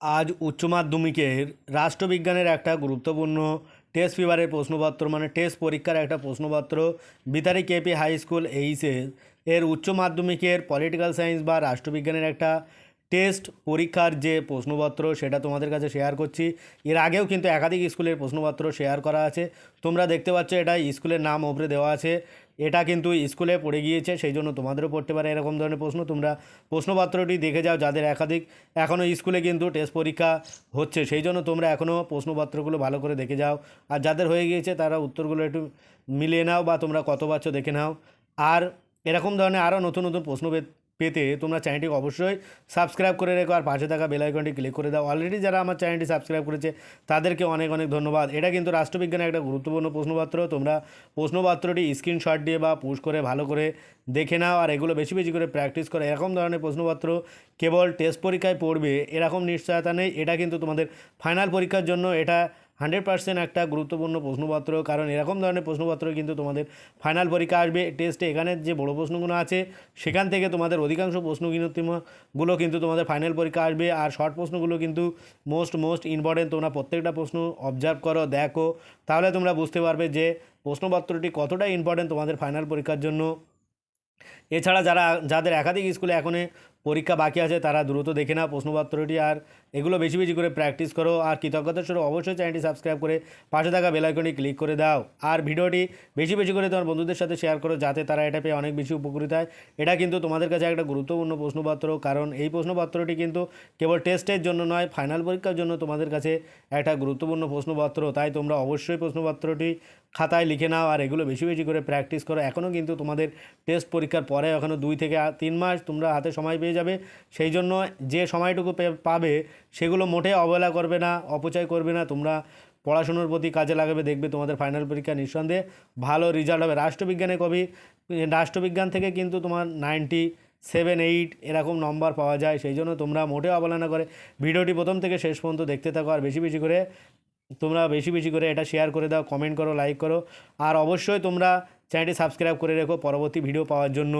আজ উচ্চ মাধ্যমিকের রাষ্ট্রবিজ্ঞানের একটা গুরুত্বপূর্ণ টেস্ট পেপারের প্রশ্নপত্র মানে টেস্ট পরীক্ষার একটা প্রশ্নপত্র বিতারি কেপি হাই স্কুল এইচএস এর উচ্চ মাধ্যমিকের পলিটিক্যাল সায়েন্স বা রাষ্ট্রবিজ্ঞানের একটা টেস্ট পরীক্ষার যে প্রশ্নপত্র সেটা তোমাদের কাছে শেয়ার করছি। এর আগেও কিন্তু একাধিক স্কুলের প্রশ্নপত্র শেয়ার করা আছে। তোমরা দেখতে পাচ্ছ এটা স্কুলের নাম ওপরে দেওয়া আছে। এটা কিন্তু স্কুলে পড়ে গিয়েছে, সেই জন্য তোমাদেরও পড়তে পারে এরকম ধরনের প্রশ্ন। তোমরা প্রশ্নপত্রটি দেখে যাও যাদের একাধিক। এখনও স্কুলে কিন্তু টেস্ট পরীক্ষা হচ্ছে, সেই জন্য তোমরা এখনও প্রশ্নপত্রগুলো ভালো করে দেখে যাও। আর যাদের হয়ে গিয়েছে তারা উত্তরগুলো একটু মিলিয়ে নাও বা তোমরা কত পাচ্ছ দেখে নাও। আর এরকম ধরনের আরও নতুন নতুন প্রশ্ন পেতে তোমরা চ্যানেলটিকে অবশ্যই সাবস্ক্রাইব করে রেখো আর পাশে থাকা বেল আইকনটি ক্লিক করে দাও। অলরেডি যারা আমার চ্যানেলটি সাবস্ক্রাইব করেছে, তাদেরকে অনেক অনেক ধন্যবাদ। এটা কিন্তু রাষ্ট্রবিজ্ঞানের একটা গুরুত্বপূর্ণ প্রশ্নপত্র। তোমরা প্রশ্নপত্রটি স্ক্রিনশট দিয়ে বা পুশ করে, ভালো করে দেখে নাও আর এগুলো বেশি বেশি করে প্র্যাকটিস করো। এরকম ধরনের প্রশ্নপত্র কেবল টেস্ট পরীক্ষায় পড়বে, এরকম নিশ্চয়তা নেই। এটা কিন্তু তোমাদের ফাইনাল পরীক্ষার জন্য এটা হান্ড্রেড পার্সেন্ট একটা গুরুত্বপূর্ণ প্রশ্নপত্র, কারণ এরকম ধরনের প্রশ্নপত্র কিন্তু তোমাদের ফাইনাল পরীক্ষা আসবে টেস্টে এখানে যে বড় প্রশ্নগুলো আছে, সেখান থেকে তোমাদের অধিকাংশ প্রশ্ন কিন্তু গুলো কিন্তু তোমাদের ফাইনাল পরীক্ষা আসবে। আর শর্ট প্রশ্নগুলো কিন্তু মোস্ট মোস্ট ইম্পর্টেন্ট তোমরা প্রত্যেকটা প্রশ্ন অবজার্ভ করো, দেখো। তাহলে তোমরা বুঝতে পারবে যে প্রশ্নপত্রটি কতটা ইম্পর্টেন্ট তোমাদের ফাইনাল পরীক্ষার জন্য। এছাড়া যারা, যাদের একাধিক স্কুলে এখনও পরীক্ষা বাকি আছে, তারা দ্রুত দেখে নাও প্রশ্নপত্রটি আর এগুলো বেশি বেশি করে প্র্যাকটিস করো আর কৃতজ্ঞতার স্বরূপ অবশ্যই চ্যানেলটি সাবস্ক্রাইব করে পাশে থাকা বেলাইকনটি ক্লিক করে দাও। আর ভিডিওটি বেশি বেশি করে তোমার বন্ধুদের সাথে শেয়ার করো, যাতে তারা এটা পেয়ে অনেক বেশি উপকৃত হয়। এটা কিন্তু তোমাদের কাছে একটা গুরুত্বপূর্ণ প্রশ্নপত্র, কারণ এই প্রশ্নপত্রটি কিন্তু কেবল টেস্টের জন্য নয় ফাইনাল পরীক্ষার জন্য তোমাদের কাছে একটা গুরুত্বপূর্ণ প্রশ্নপত্র। তাই তোমরা অবশ্যই প্রশ্নপত্রটি খাতায় লিখে নাও আর এগুলো বেশি বেশি করে প্র্যাকটিস করো। এখনও কিন্তু তোমাদের টেস্ট পরীক্ষার পরে এখনও দুই থেকে তিন মাস তোমরা হাতে সময় পেয়ে যাবে। সেই জন্য যে সময়টুকু পাবে, সেগুলো মোটে অবহেলা করবে না, অপচয় করবে না। তোমরা পড়াশুনোর প্রতি কাজে লাগাবে, দেখবে তোমাদের ফাইনাল পরীক্ষা নিঃসন্দেহে ভালো রেজাল্ট হবে। রাষ্ট্রবিজ্ঞানে কবি, রাষ্ট্রবিজ্ঞান থেকে কিন্তু তোমার নাইনটি সেভেন এইট এরকম নম্বর পাওয়া যায়। সেই জন্য তোমরা মোটেও অবহেলা করে। ভিডিওটি প্রথম থেকে শেষ পর্যন্ত দেখতে থাকো আর বেশি বেশি করে তোমরা বেশি বেশি করে এটা শেয়ার করে দাও কমেন্ট করো লাইক করো। আর অবশ্যই তোমরা চ্যানেলটি সাবস্ক্রাইব করে রেখো পরবর্তী ভিডিও পাওয়ার জন্য।